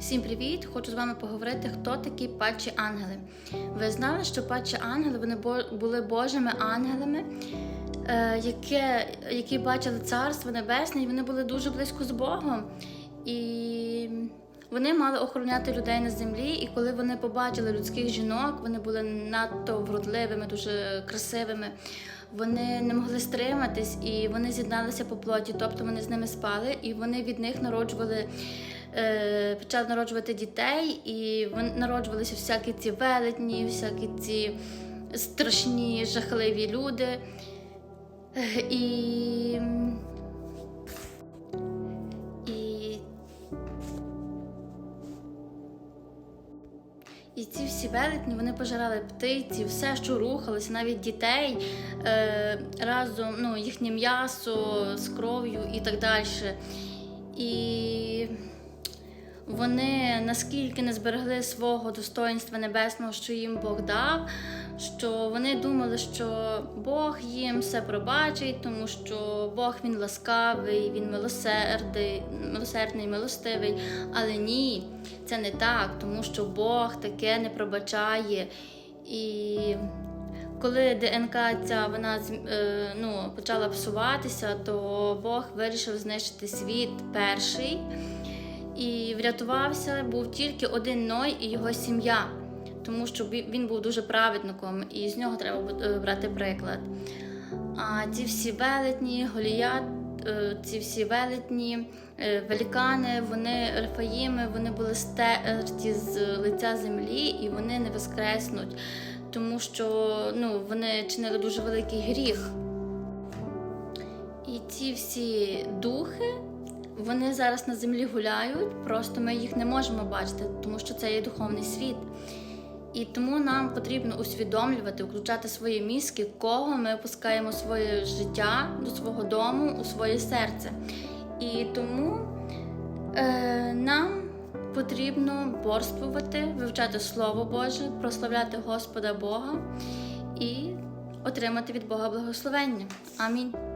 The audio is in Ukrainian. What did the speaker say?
Всім привіт! Хочу з вами поговорити, хто такі падші ангели. Ви знали, що падші ангели вони були Божими ангелами, е, яке, які бачили Царство Небесне, і вони були дуже близько з Богом. І вони мали охороняти людей на землі. І коли вони побачили людських жінок, вони були надто вродливими, дуже красивими. Вони не могли стриматись і вони з'єдналися по плоті, тобто вони з ними спали, і вони від них народжували, е, почали народжувати дітей, і вони народжувалися всякі ці велетні, всякі ці страшні, жахливі люди. І І ці всі велетні вони пожирали птиці, все, що рухалося, навіть дітей е, разом, ну, їхнє м'ясо з кров'ю і так далі. І вони наскільки не зберегли свого достоинства небесного, що їм Бог дав, що вони думали, що Бог їм все пробачить, тому що Бог він ласкавий, він милосердий, милосердний, милостивий. Але ні, це не так, тому що Бог таке не пробачає. І коли ДНК ця вона е, ну, почала псуватися, то Бог вирішив знищити світ перший. І врятувався був тільки один Ной і його сім'я, тому що він був дуже праведником, і з нього треба е, брати приклад. А ці всі велетні, голіят, е, ці всі велетні, е, великани, вони Рафаїми, вони були стерті з лиця землі і вони не воскреснуть, тому що ну, вони чинили дуже великий гріх. І ці всі духи, вони зараз на землі гуляють, просто ми їх не можемо бачити, тому що це є духовний світ. І тому нам потрібно усвідомлювати, включати свої мізки, кого ми пускаємо своє життя до свого дому, у своє серце. І тому е, нам потрібно борствувати, вивчати Слово Боже, прославляти Господа Бога і отримати від Бога благословення. Амінь.